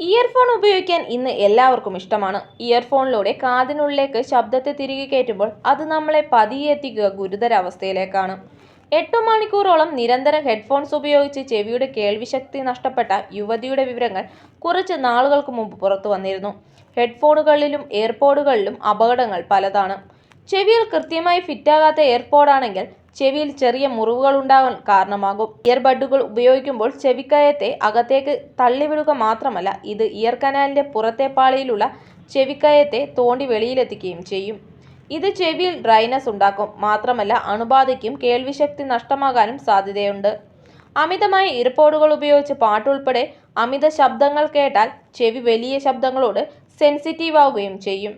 Earphone ഉപയോഗിക്കാൻ ഇന്ന് എല്ലാവർക്കും ഇഷ്ടമാണ്. ഇയർഫോണിലൂടെ കാതിനുള്ളിലേക്ക് ശബ്ദത്തെ തിരികെ കയറ്റുമ്പോൾ അത് നമ്മളെ പതിയെ എത്തിക്കുക ഗുരുതരാവസ്ഥയിലേക്കാണ്. എട്ടു മണിക്കൂറോളം നിരന്തരം ഹെഡ്ഫോൺസ് ഉപയോഗിച്ച് ചെവിയുടെ കേൾവിശക്തി നഷ്ടപ്പെട്ട യുവതിയുടെ വിവരങ്ങൾ കുറച്ച് നാളുകൾക്ക് മുമ്പ് പുറത്തു വന്നിരുന്നു. ഹെഡ്ഫോണുകളിലും എയർപോഡുകളിലും അപകടങ്ങൾ പലതാണ്. ചെവിയിൽ കൃത്യമായി ഫിറ്റാകാത്ത എയർപോഡാണെങ്കിൽ ചെവിയിൽ ചെറിയ മുറിവുകൾ ഉണ്ടാകാൻ കാരണമാകും. ഇയർബഡുകൾ ഉപയോഗിക്കുമ്പോൾ ചെവിക്കയത്തെ അകത്തേക്ക് തള്ളിവിടുക മാത്രമല്ല ഇത് ഇയർ കനാലിന്റെ പുറത്തെ പാളിയിലുള്ള ചെവിക്കയത്തെ തോണ്ടി വെളിയിലെത്തിക്കുകയും ചെയ്യും. ഇത് ചെവിയിൽ ഡ്രൈനസ് ഉണ്ടാക്കും മാത്രമല്ല അണുബാധയ്ക്കും കേൾവിശക്തി നഷ്ടമാകാനും സാധ്യതയുണ്ട്. അമിതമായ ഇയർപോഡുകൾ ഉപയോഗിച്ച് പാട്ടുൾപ്പെടെ അമിത ശബ്ദങ്ങൾ കേട്ടാൽ ചെവി വലിയ ശബ്ദങ്ങളോട് സെൻസിറ്റീവ് ആവുകയും ചെയ്യും.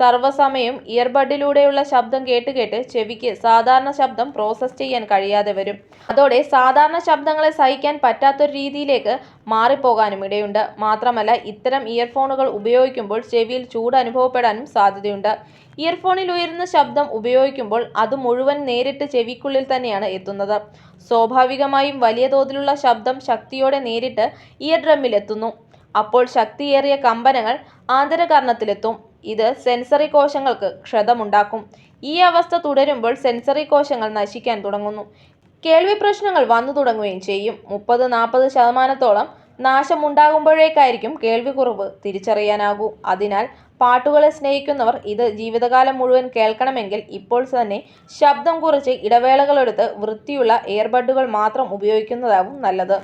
സർവസമയം ഇയർബഡിലൂടെയുള്ള ശബ്ദം കേട്ട് കേട്ട് ചെവിക്ക് സാധാരണ ശബ്ദം പ്രോസസ്സ് ചെയ്യാൻ കഴിയാതെ വരും. അതോടെ സാധാരണ ശബ്ദങ്ങളെ സഹിക്കാൻ പറ്റാത്തൊരു രീതിയിലേക്ക് മാറിപ്പോകാനും ഇടയുണ്ട്. മാത്രമല്ല ഇത്തരം ഇയർഫോണുകൾ ഉപയോഗിക്കുമ്പോൾ ചെവിയിൽ ചൂട് അനുഭവപ്പെടാനും സാധ്യതയുണ്ട്. ഇയർഫോണിൽ ഉയരുന്ന ശബ്ദം ഉപയോഗിക്കുമ്പോൾ അത് മുഴുവൻ നേരിട്ട് ചെവിക്കുള്ളിൽ തന്നെയാണ് എത്തുന്നത്. സ്വാഭാവികമായും വലിയ തോതിലുള്ള ശബ്ദം ശക്തിയോടെ നേരിട്ട് ഇയർ ഡ്രമ്മിലെത്തുന്നു അപ്പോൾ ശക്തിയേറിയ കമ്പനങ്ങൾ ആന്തരകർണത്തിലെത്തും ഇത് സെൻസറി കോശങ്ങൾക്ക് ക്ഷതമുണ്ടാക്കും. ഈ അവസ്ഥ തുടരുമ്പോൾ സെൻസറി കോശങ്ങൾ നശിക്കാൻ തുടങ്ങുന്നു. കേൾവി പ്രശ്നങ്ങൾ വന്നു തുടങ്ങുകയും ചെയ്യും. മുപ്പത് നാൽപ്പത് ശതമാനത്തോളം നാശമുണ്ടാകുമ്പോഴേക്കായിരിക്കും കേൾവിക്കുറവ് തിരിച്ചറിയാനാകൂ. അതിനാൽ പാട്ടുകളെ സ്നേഹിക്കുന്നവർ ഇത് ജീവിതകാലം മുഴുവൻ കേൾക്കണമെങ്കിൽ ഇപ്പോൾ തന്നെ ശബ്ദം കുറച്ച് ഇടവേളകളെടുത്ത് വൃത്തിയുള്ള എയർബഡുകൾ മാത്രം ഉപയോഗിക്കുന്നതാവും നല്ലത്.